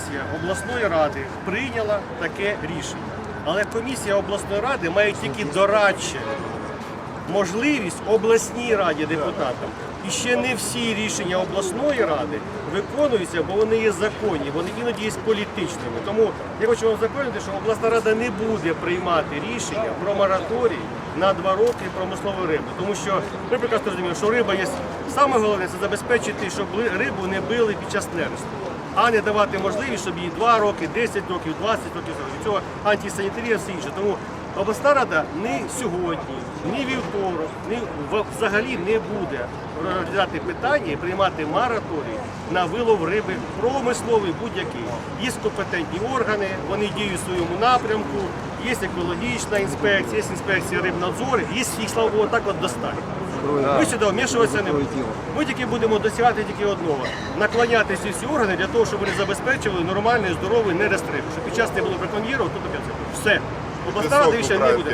комісія обласної ради прийняла таке рішення. Але комісія обласної ради має тільки дорадче можливість обласній раді депутатам. І ще не всі рішення обласної ради виконуються, бо вони є законні, вони іноді є політичними. Тому я хочу вам запевнити, що обласна рада не буде приймати рішення про мораторій на два роки промислової риби. Тому що ми прекрасно розуміємо, що риба є саме головне це забезпечити, щоб рибу не били під час нересту. А не давати можливість, щоб їй 2 роки, 10 років, 20 років цього антисанітарія, все інше. Тому обласна рада ні сьогодні, ні вівторок, ні взагалі не буде розглядати питання і приймати мораторій на вилов риби промисловий будь-який. Є компетентні органи, вони діють в своєму напрямку, є екологічна інспекція, є інспекція рибнадзору, є їх, слава Богу, так от достатньо. Ми сюди вмішуватися не будемо. Ми тільки будемо досягати тільки одного наклоняти ці всі органи для того, щоб вони забезпечили нормальний, здоровий нерестрив. Щоб під час не було браконьєрів, тут опять все. Обласна рада не буде.